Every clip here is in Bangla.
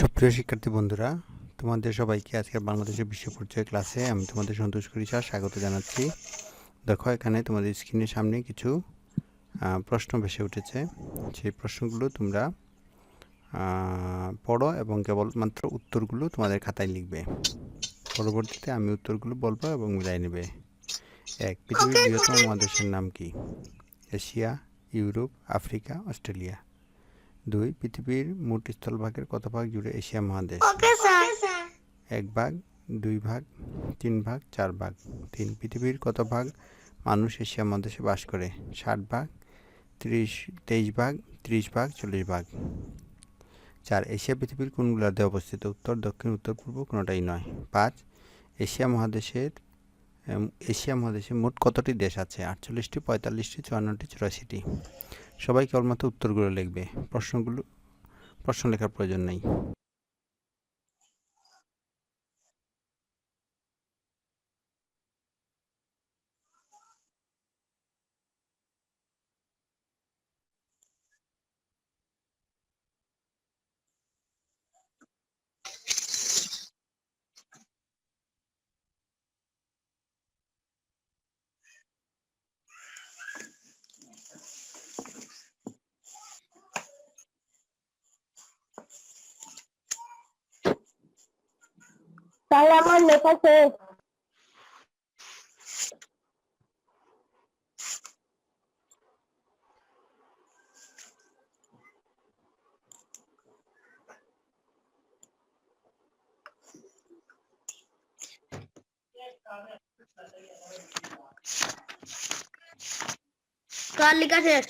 সুপ্রিয় শিক্ষার্থী বন্ধুরা, তোমাদের সবাইকে আজকের বাংলাদেশের বিশ্ব পরিচয় ক্লাসে আমি তোমাদের সন্তোষ করিছা স্বাগত জানাচ্ছি। দেখো, এখানে তোমাদের স্ক্রিনের সামনে কিছু প্রশ্ন ভেসে উঠেছে। সেই প্রশ্নগুলো তোমরা পড়ো এবং কেবলমাত্র উত্তরগুলো তোমাদের খাতায় লিখবে। পরবর্তীতে আমি উত্তরগুলো বলব এবং মিলাই নেবে। এক, পৃথিবীর বৃহত্তম মহাদেশের নাম কি? Asia, Europe, Africa, Australia. দুই পৃথিবীর মোট স্থলভাগের কত ভাগ জুড়ে এশিয়া মহাদেশ? এক ভাগ দুই ভাগ তিন ভাগ চার ভাগ। তিন পৃথিবীর কত ভাগ মানুষ এশিয়া মহাদেশে বাস করে? ষাট ভাগ ত্রিশ তেইশ ভাগ ত্রিশ ভাগ চল্লিশ ভাগ। চার এশিয়া পৃথিবীর কোনগুলোতে অবস্থিত? উত্তর দক্ষিণ উত্তর পূর্ব কোনোটাই নয়। পাঁচ এশিয়া মহাদেশের এশিয়া মহাদেশে মোট কতটি দেশ আছে? আটচল্লিশটি পঁয়তাল্লিশটি চুয়ান্নটি চুরাশিটি। সবাই কেবলমাত্র উত্তরগুলো লিখবে। প্রশ্নগুলো প্রশ্ন লেখার প্রয়োজন নেই। তাহলে আমার লেখা শেষ কার লেখা শেষ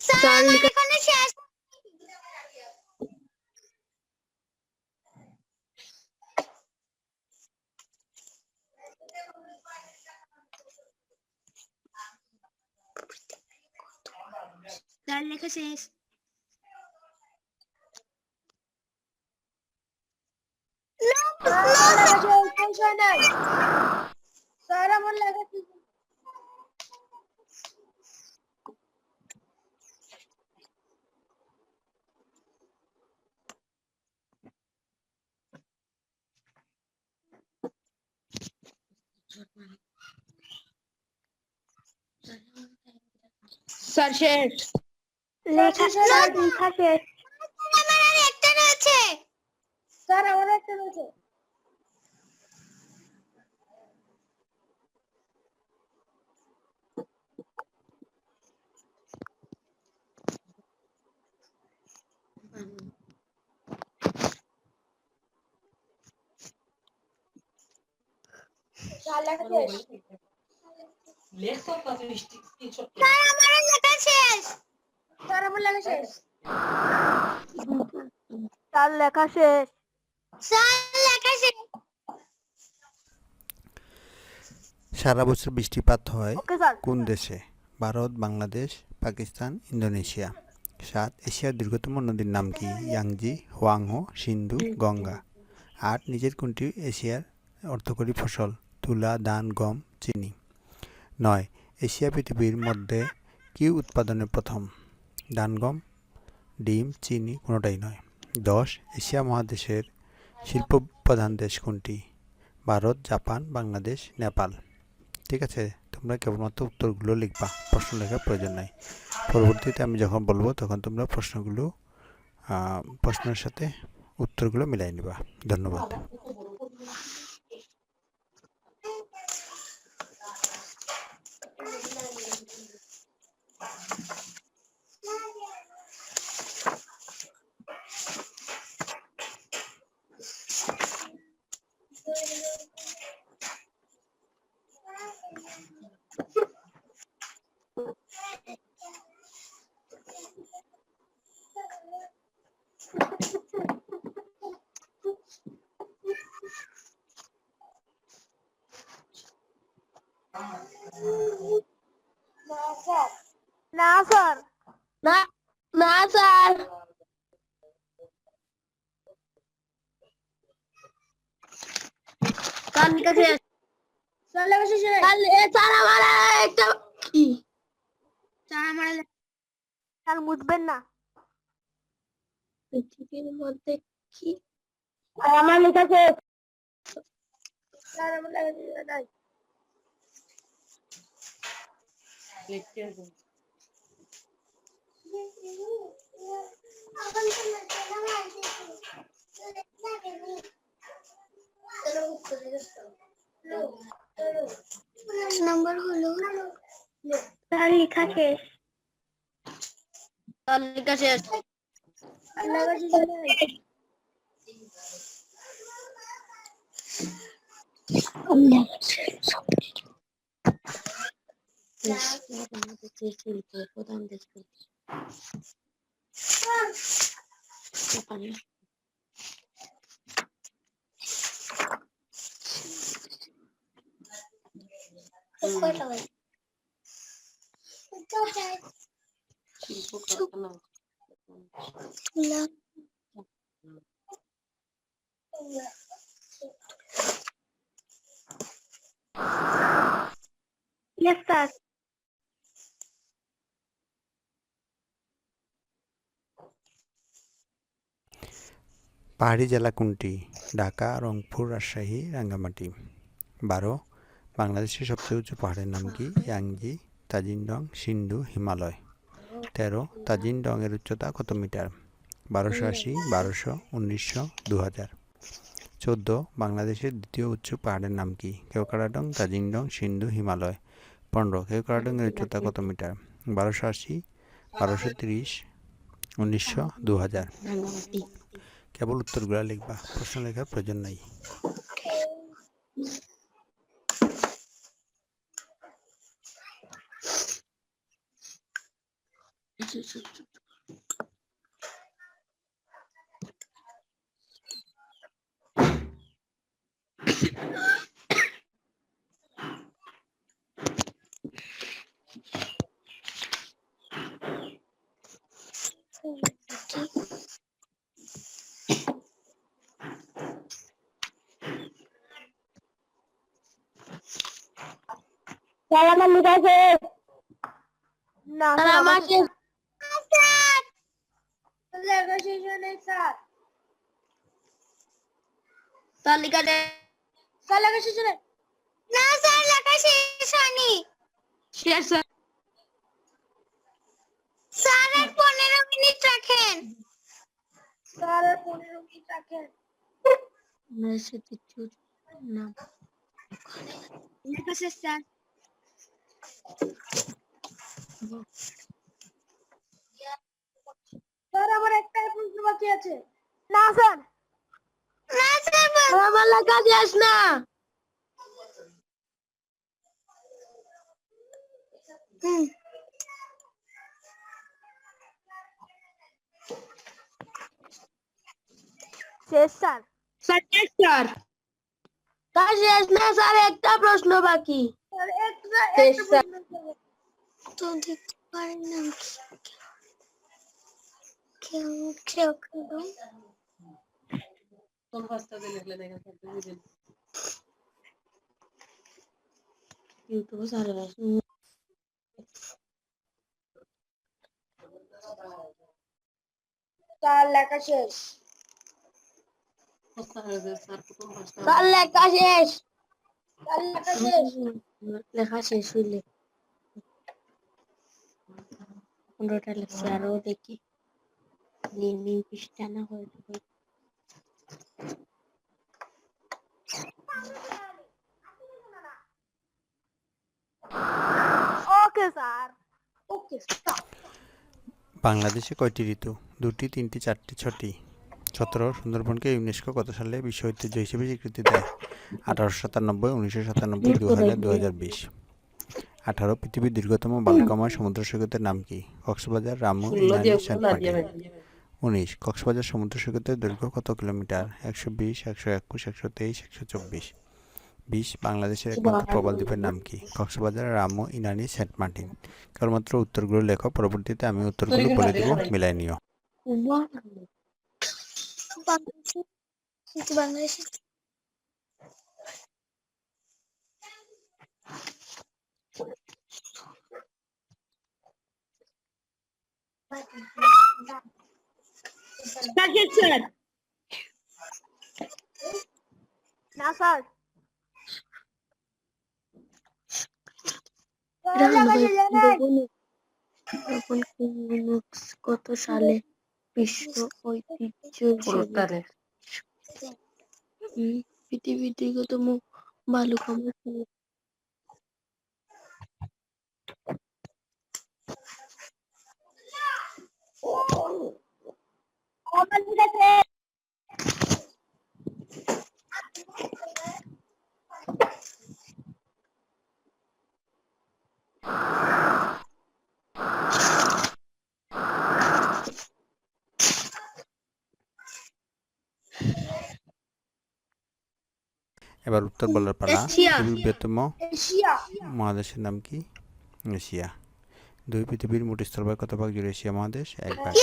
স্যার লেখা শেষ তার লেখা শেষ স্যার আমার লেখা শেষ স্যার শেষ লেখা লেখা শেষ আমার আর একটা রয়েছে স্যার আমার একটা রয়েছে লেখা শেষ। স্যার আমার লেখা শেষ। স্যার আমার লেখা শেষ। স্যার লেখা শেষ। স্যার লেখা শেষ। সারা বছর বৃষ্টিপাত হয় কোন দেশে? ভারত বাংলাদেশ পাকিস্তান ইন্দোনেশিয়া। সাত এশিয়ার দীর্ঘতম নদীর নাম কি? Yangtze Hwang Ho Sindhu Ganga. আট নিজের কোনটি এশিয়ার অর্থকরী ফসল? তুলা ধান গম চিনি। নয় এশিয়া পৃথিবীর মধ্যে কি উৎপাদনে প্রথম? ধান গম, ডিম, চিনি কোনোটাই নয়। দশ, এশিয়া মহাদেশের শিল্প প্রধান দেশ কোনটি? ভারত, জাপান, বাংলাদেশ, নেপাল। ঠিক আছে, তোমরা কেবলমাত্র উত্তরগুলো লিখবা, প্রশ্ন লেখার প্রয়োজন নাই। পরবর্তীতে আমি যখন বলব, তখন তোমরা প্রশ্নগুলো প্রশ্নের সাথে উত্তরগুলো মিলাই নিবা। ধন্যবাদ না স্যার না না স্যার আমার একটা কি স্যার আমার আর মুছবেন না। পৃথিবীর মধ্যে কি? আর আমার লেখা শেষ আমার লেখা শেষ হলো স্যার লেখা শেষ। তালিকা লেখা শেষ প্রধান দেশ ইয়েস স্যার পাহাড়ি জেলা কোনটি? ঢাকা রংপুর রাজশাহী রাঙ্গামাটি। বারো। বাংলাদেশের সবচেয়ে উঁচু পাহাড়ের নাম কি? ইয়াংজি, তাজিনডং, সিন্ধু, হিমালয়। তেরো তাজিনডং এর উচ্চতা কত মিটার? বারোশো আশি, বারোশো, উনিশশো দু হাজার চোদ্দ, বাংলাদেশের দ্বিতীয় উচ্চ পাহাড়ের নাম কি? কেওকারাডং তাজিনডং, সিন্ধু, হিমালয়। পনেরো কেওকারাডং এর উচ্চতা কত মিটার? বারোশো আশি, বারোশো তিরিশ, উনিশশো দু হাজার কেবল উত্তরগুলো লিখবা, প্রশ্ন লেখার প্রয়োজন নাই। স্যার আমার লেখা শেষ না স্যার, আমার শেষ। লেখা শেষ হয় নাই স্যার তালিকা শেষ স্যার লেখা শেষ নাই না স্যার লেখা শেষ হয়নি। শেষ স্যার। স্যার আর পনেরো মিনিট রাখেন। স্যার আর পনেরো মিনিট রাখেন। বাংলাদেশের লেখা শেষ স্যার। স্যার আমার একটা প্রশ্ন বাকি আছে। না স্যার। আমার লেখা শেষ না শেষ স্যার। স্যার। শেষ স্যার স্যার শেষ না স্যার একটা প্রশ্ন বাকি। শেষ, স্যার। তো দেখতে পারেন না কেউ কেউ কেউ ইউটিউবে সারা স্যার লেখা শেষ। স্যার লেখা শেষ। স্যার লেখা শেষ। লেখা শেষ হইলে। পনেরোটা লেখছে আরও দেখি। নিমি পৃষ্ঠা না হয়ে ওকে স্যার ওকে স্যার বাংলাদেশে কয়টি ঋতু? দুটি তিনটি চারটি ছটি। সতেরো সুন্দরবনকে ইউনেস্কো কত সালে বিশ্ব ঐতিহ্য হিসেবে স্বীকৃতি দেয়? আঠারোশো সাতানব্বই উনিশশো সাতানব্বই দু হাজার দু হাজার বিশ। আঠারো পৃথিবীর দীর্ঘতম বালুকাময় সমুদ্র সৈকতের নাম কি? কক্সবাজার রামু ইনানি সেন্ট মার্টিন উনিশ কক্সবাজার সমুদ্র সৈকতের দৈর্ঘ্য কত কিলোমিটার? একশো বিশ একশো একুশ একশো তেইশ একশো চব্বিশ। বিশ বাংলাদেশের একমাত্র প্রবাল দ্বীপের নাম কি? Cox's Bazar Ramu Inani Saint Martin. কেবলমাত্র উত্তরগুলো লেখো পরবর্তীতে আমি উত্তরগুলো বলে দিব মিলাই নিও। না স্যার কত সালে বিশ্ব ঐতিহ্য পৃথিবীর দীর্ঘতম বালুকাময় এবার উত্তর বলার পালা। পৃথিবীর বৃহত্তম মহাদেশের নাম কি? এশিয়া। দুই পৃথিবীর মোট স্থলভাগ কত ভাগ জুড়ে এশিয়া মহাদেশ? এক ভাগ।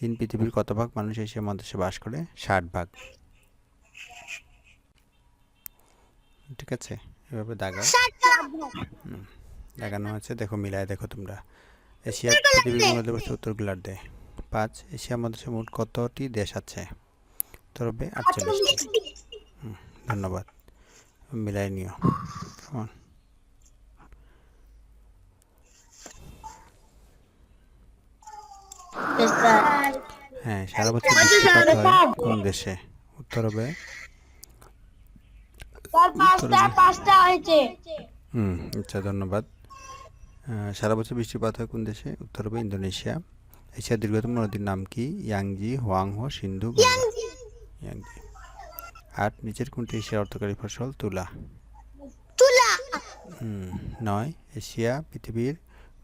তিন পৃথিবীর কত ভাগ মানুষ এশিয়া মহাদেশে বাস করে? ষাট ভাগ। ঠিক আছে এভাবে দাগাও। দাগানো আছে দেখো মিলায় দেখো তোমরা। এশিয়ার পৃথিবীর মধ্যে উত্তর গোলার্ধে পাঁচ এশিয়া মহাদেশে মোট কতটি দেশ আছে? উত্তর হবে আটচল্লিশটি। হুম, ধন্যবাদ। মিলাই নিও। কেমন হ্যাঁ সারা বছর বৃষ্টিপাত হয় কোন দেশে? উত্তর হবে। হুম আচ্ছা ধন্যবাদ। সারা বছর বৃষ্টিপাত হয় কোন দেশে? উত্তর হবে ইন্দোনেশিয়া। এশিয়ার দীর্ঘতম নদীর নাম কি? Yangtze Hwang Ho Sindhu Yangtze. আট নিচের কোনটি এশিয়ার অর্থকারী ফসল? তুলা। তুলা। হুম নয় এশিয়া পৃথিবীর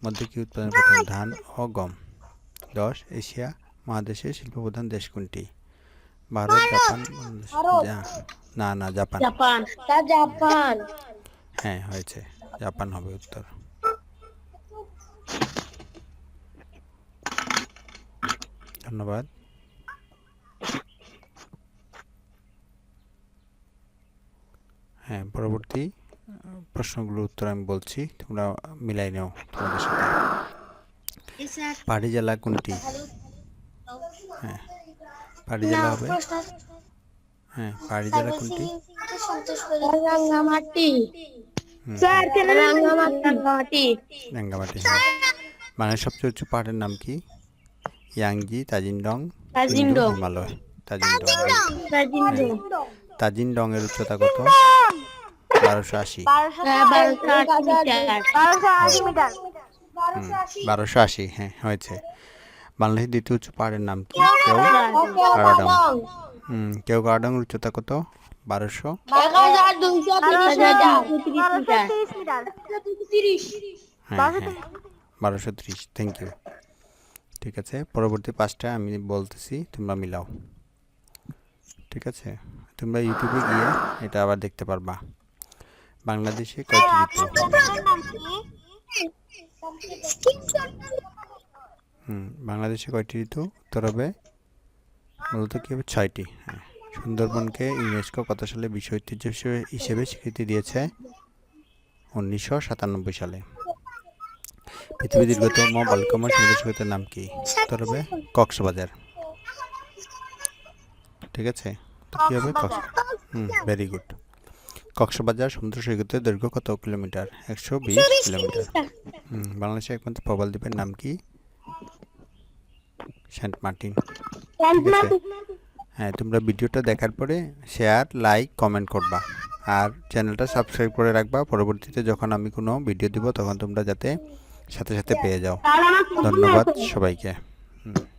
মধ্যে কি উৎপাদন প্রধান ধান ও গম? দশ এশিয়া মহাদেশের শিল্প প্রধান দেশ কোনটি? ভারত জাপান না না জাপান। জাপান! হ্যাঁ হয়েছে। জাপান হবে উত্তর। ধন্যবাদ। হ্যাঁ পরবর্তী প্রশ্নগুলোর উত্তর আমি বলছি। তোমরা মিলাই নাও তোমাদের সাথে। পাহাড়ি জেলা কোনটি? হ্যাঁ। পাহাড়ি জেলা হবে? হ্যাঁ পাহাড়ি জেলা কোনটি? রাঙ্গামাটি। স্যার কেন রাঙ্গামাটি। রাঙ্গামাটি। হ্যাঁ। বাংলাদেশের সবচেয়ে উঁচু পাহাড়ের নাম কি? ইয়াংজি তাজিনডং তাজিনডং। হিমালয়। তাজিনডং তাজিন্ডং। তাজিনডং। এর উচ্চতা কত? বারোশো আশি। হ্যাঁ, বারোশো আশি বারোশো আশি হ্যাঁ হয়েছে। বাংলাদেশের দ্বিতীয় উচ্চ পাহাড়ের নাম কি? কেউ? কারাডং হুম কেউ কারাডং উচ্চতা কত? বারোশো? মিটার হ্যাঁ হ্যাঁ বারোশো ত্রিশ। থ্যাংক ইউ ঠিক আছে পরবর্তী পাঁচটা আমি বলতেছি তোমরা মিলাও। ঠিক আছে তোমরা ইউটিউবে গিয়ে এটা আবার দেখতে পারবা। বাংলাদেশে কয়টি ঋতু হুম বাংলাদেশে কয়টি ঋতু? উত্তর হবে মূলত কি হবে? ছয়টি হ্যাঁ। সুন্দরবনকে ইউনেস্কো কত সালে বিশ্ব ঐতিহ্য হিসেবে- হিসেবে স্বীকৃতি দিয়েছে উনিশশো সাতানব্বই সালে। পৃথিবীর দীর্ঘতম বালুকাময় সমুদ্র সৈকতের নাম কি? উত্তর হবে কক্সবাজার। ঠিক আছে? তো কি হবে? Cox hmm very good Cox's Bazar সমুদ্র সৈকতের দৈর্ঘ্য কত কিলোমিটার? একশো বিশ কিলোমিটার। হুম বাংলাদেশের একমাত্র প্রবাল দ্বীপের নাম কি? Saint Martin. ঠিক আছে? হ্যাঁ তোমরা ভিডিওটা দেখার পরে শেয়ার লাইক কমেন্ট করবা। আর চ্যানেলটা সাবস্ক্রাইব করে রাখবা। পরবর্তীতে যখন আমি কোনো ভিডিও দিব তখন তোমরা যাতে সাথে সাথে পেয়ে যাও। ধন্যবাদ সবাইকে। হুম।